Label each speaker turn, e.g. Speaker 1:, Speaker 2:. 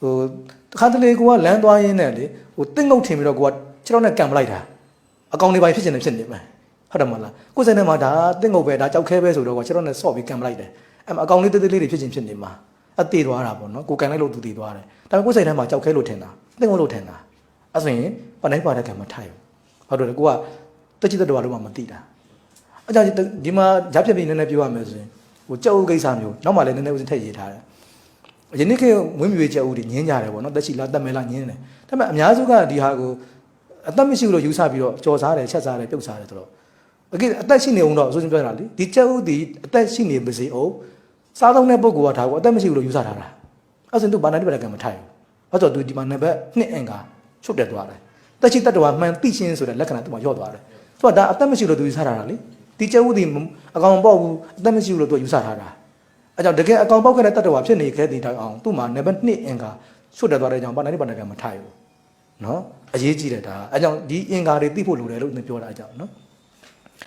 Speaker 1: ဟိုတခါတလေကိုကလမ်းသွားရင်းနဲ့လေဟိုတင်းငုတ်ထင်ပြီးတော့ကိုကခြေထောက်နဲ့ကန်ပလိုက်တာအကောင်လေးပိုင်းဖြစ်ချင်တယ်ဖြစ်နေမှာဟုတ်တယ်မလားကိုယ်စိတ်ထဲမှာဒါတင်းငုတ်ပဲဒါကြောက်ခဲပဲဆိုတော့ကိုခြေထောက်နဲ့ဆော့ပြီးကန်ပလိုက်တယ်အဲ့မှာအကောင်လေးတေးသေးလေးတွေဖြစ်ချင်ဖြစ်နေမှာအသေးသွားတာပေါ့နော်ကိုကန်လိုက်လို့သူတည်သွားတယ်ဒါပေမဲ့ကိုယ်စိတ်ထဲမှာကြောက်ခဲလို့ထင်တာတင်းငုတ်လို့ထင်တာအဲ့ဆိုရင်ပနိုင်ပါတဲ့ကံမထိုက်ဘူးဟုတ်တယ်ကိုကတက်ချစ်တဲ့တော်ဘာလို့မှမသိတာအဲ့ကြောင့်ဒီမှာရပ်ဖြစ်ပြီးနည်းနည်းပြောရမယ်ဆိုရင်ဟိုကြောက်ဥကိစ္စမျိုးနောက်မှလည်းနည်းနည်းဦးစင်းထည့်ရေးထားတယ် ယနေ့ခေတ်ဝင်းမြွေချက်ဦးတွေညင်းကြတယ်ပေါ့နော်တက်ချီလားတက်မဲလားညင်းတယ်ဒါပေမဲ့အများစုကဒီဟာကိုအသက်မရှိဘူးလို့ယူဆပြီးတော့ကြော်စားတယ်ချက်စားတယ်ပြုတ်စားတယ်ဆိုတော့အကိအသက်ရှိနေအောင်တော့အစိုးရပြောတာလေဒီချက်ဦးဒီအသက်ရှိနေပါစေအောင်စားသုံးတဲ့ပုဂ္ဂိုလ်ကဒါကိုအသက်မရှိဘူးလို့ယူဆထားတာအဲ့ဆိုသူဘာနာတိပဒကံမထိုက်ဘူးအဲ့တော့သူဒီမှာနံပါတ်2အင်္ဂါချုပ်တက်သွားတယ်တက်ချီတက်တော်မှန်သိချင်းဆိုတဲ့လက္ခဏာသူမှာရော့သွားတယ်သူကဒါအသက်မရှိလို့သူယူဆထားတာလေဒီချက်ဦးဒီအကောင်ပေါ့ဘူးအသက်မရှိဘူးလို့သူယူဆထားတာ အဲကြောင့်တကယ်အကောင်ပေါက်ခဲ့တဲ့တတ္တဝါဖြစ်နေခဲ့တဲ့တိုင်အောင်သူ့မှာ number 2အင်္ဂါချွတ်တက်သွားတဲ့အကြောင်းဘာနိုင်ပါနိုင်ကမထိုက်ဘူးနော်အရေးကြီးတယ်ဒါအဲကြောင့်ဒီအင်္ဂါတွေသိဖို့လိုတယ်လို့သင်ပြောတာအကြောင်းနော်